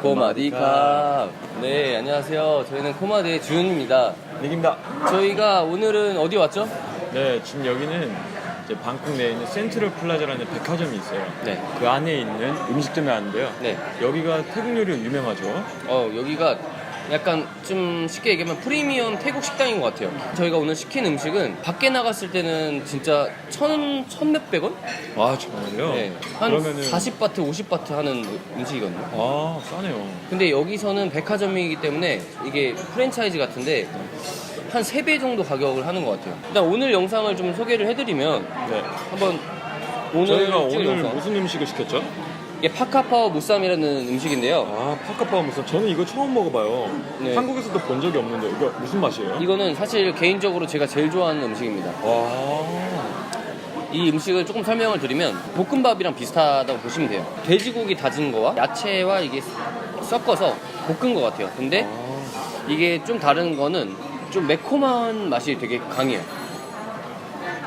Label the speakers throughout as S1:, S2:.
S1: 코마디카. 네, 안녕하세요. 저희는 코마디의 주윤입니다.
S2: 닉입니다.
S1: 저희가 오늘은 어디 왔죠?
S2: 네, 지금 여기는 이제 방콕 내에 있는 센트럴 플라자라는 백화점이 있어요.
S1: 네.
S2: 그 안에 있는 음식점이 왔는데요.
S1: 네.
S2: 여기가 태국 요리로 유명하죠.
S1: 어, 여기가 약간 좀 쉽게 얘기하면 프리미엄 태국 식당인 것 같아요. 저희가 오늘 시킨 음식은 밖에 나갔을 때는 진짜 천, 천 몇백 원?
S2: 아, 정말요?
S1: 네. 한
S2: 그러면은
S1: 40바트, 50바트 하는 음식이거든요.
S2: 아, 싸네요.
S1: 근데 여기서는 백화점이기 때문에 이게 프랜차이즈 같은데 한 3배 정도 가격을 하는 것 같아요. 일단 오늘 영상을 좀 소개를 해드리면
S2: 네.
S1: 한번 오늘
S2: 저희가
S1: 찍을
S2: 오늘
S1: 영상.
S2: 무슨 음식을 시켰죠?
S1: 이게 파카파오 무쌈이라는 음식인데요.
S2: 아, 파카파오 무슨 저는 이거 처음 먹어봐요.
S1: 네.
S2: 한국에서도 본 적이 없는데 이거 무슨 맛이에요?
S1: 이거는 사실 개인적으로 제가 제일 좋아하는 음식입니다.
S2: 와.
S1: 이 음식을 조금 설명을 드리면 볶음밥이랑 비슷하다고 보시면 돼요. 돼지고기 다진 거와 야채와 이게 섞어서 볶은 것 같아요. 근데
S2: 아,
S1: 이게 좀 다른 거는 좀 매콤한 맛이 되게 강해요.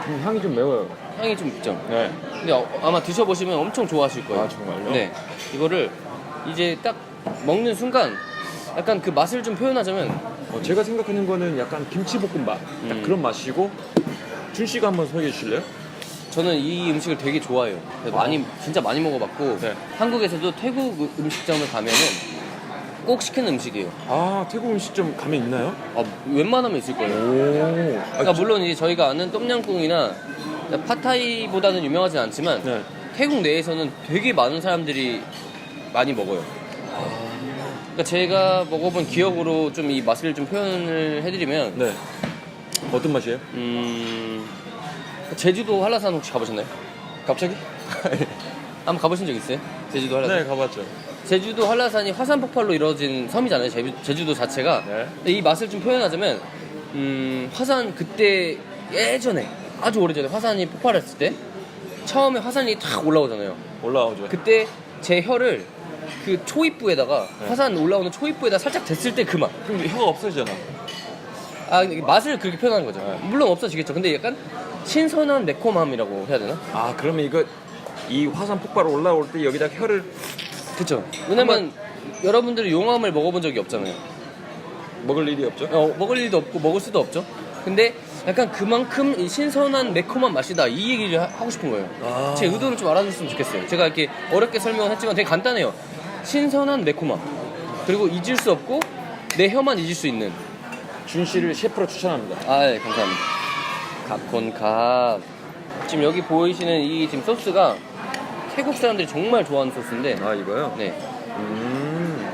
S2: 음, 향이 좀 매워요.
S1: 향이 좀 있죠.
S2: 네.
S1: 근데 어- 아마 드셔보시면 엄청 좋아하실 거예요.
S2: 아, 정말요?
S1: 네. 이거를 이제 딱 먹는 순간 약간 그 맛을 좀 표현하자면
S2: 어, 제가 생각하는 거는 약간 김치볶음밥. 딱
S1: 음.
S2: 그런 맛이고 준 씨가 한번 소개해 주실래요?
S1: 저는 이 음식을 되게 좋아해요. 그래서 많이 진짜 많이 먹어봤고
S2: 네.
S1: 한국에서도 태국 음- 음식점을 가면은 꼭 시키는 음식이에요.
S2: 아, 태국 음식점 가면 있나요?
S1: 아, 웬만하면 있을 거예요.
S2: 오.
S1: 그러니까 물론 이제 저희가 아는 똠양꿍이나 파타이보다는 유명하진 않지만
S2: 네.
S1: 태국 내에서는 되게 많은 사람들이 많이 먹어요. 그러니까 제가 먹어본 기억으로 좀 이 맛을 좀 표현을 해드리면
S2: 네. 어떤 맛이에요?
S1: 음 제주도 한라산 혹시 가보셨나요?
S2: 갑자기?
S1: 한번 가보신 적 있어요? 제주도 한라산?
S2: 네, 가봤죠.
S1: 제주도 한라산이 화산 폭발로 이루어진 섬이잖아요. 제주, 제주 도 자체가.
S2: 네.
S1: 근데 이 맛을 좀 표현하자면 음, 화산 그때 예전에 아주 오래전에 화산이 폭발했을 때 처음에 화산이 탁 올라오잖아요.
S2: 올라오죠.
S1: 그때 제 혀를 그 초입부에다가
S2: 네.
S1: 화산 올라오는 초입부에다 살짝 댔을 때 그 맛.
S2: 그럼 혀가 없어지잖아.
S1: 아 근데 맛을 그렇게 표현하는 거죠. 물론 없어지겠죠. 근데 약간 신선한 매콤함이라고 해야 되나?
S2: 아, 그러면 이거 이 화산 폭발 올라올 때 여기다 혀를
S1: 그쵸. 왜냐면 여러분들이 용암을 먹어본 적이 없잖아요.
S2: 먹을 일이 없죠?
S1: 어, 먹을 일도 없고 먹을 수도 없죠. 근데 약간 그만큼 이 신선한 매콤한 맛이다 이 얘기를 하- 하고 싶은 거예요.
S2: 아.
S1: 제 의도를 좀 알아줬으면 좋겠어요. 제가 이렇게 어렵게 설명을 했지만 되게 간단해요. 신선한 매콤함 그리고 잊을 수 없고 내 혀만 잊을 수 있는.
S2: 준 씨를 셰프로 추천합니다.
S1: 아, 예, 감사합니다. 갑콘 갑. 지금 여기 보이시는 이 지금 소스가 태국 사람들이 정말 좋아하는 소스인데,
S2: 아, 이거요?
S1: 네.
S2: 음.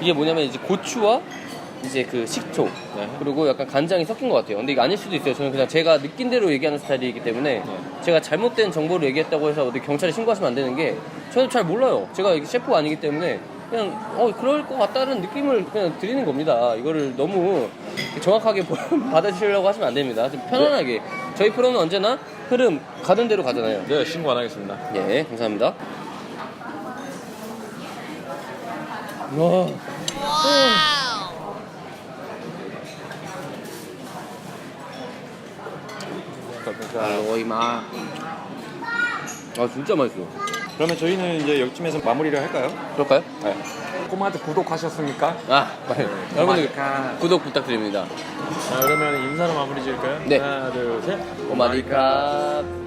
S1: 이게 뭐냐면 이제 고추와 이제 그 식초
S2: 네.
S1: 그리고 약간 간장이 섞인 것 같아요. 근데 이게 아닐 수도 있어요. 저는 그냥 제가 느낀 대로 얘기하는 스타일이기 때문에
S2: 네.
S1: 제가 잘못된 정보를 얘기했다고 해서 어디 경찰에 신고하시면 안 되는 게 저는 잘 몰라요. 제가 이게 셰프가 아니기 때문에 그냥 어 그럴 것 같다는 느낌을 그냥 드리는 겁니다. 이거를 너무 정확하게 받아주시려고 하시면 안 됩니다. 좀 편안하게 저희 프로는 언제나 흐름 가는 대로 가잖아요.
S2: 네, 신고 안 하겠습니다.
S1: 예, 감사합니다. 와. 아, 이마. 아, 진짜 맛있어.
S2: 그러면 저희는 이제 여기쯤에서 마무리를 할까요?
S1: 그럴까요?
S2: 네. 꼬마한테 구독하셨습니까?
S1: 아, 여러분들
S2: 고마니까.
S1: 구독 부탁드립니다.
S2: 자, 그러면 인사로 마무리 지을까요?
S1: 네.
S2: 하나, 둘, 셋.
S1: 오마디카.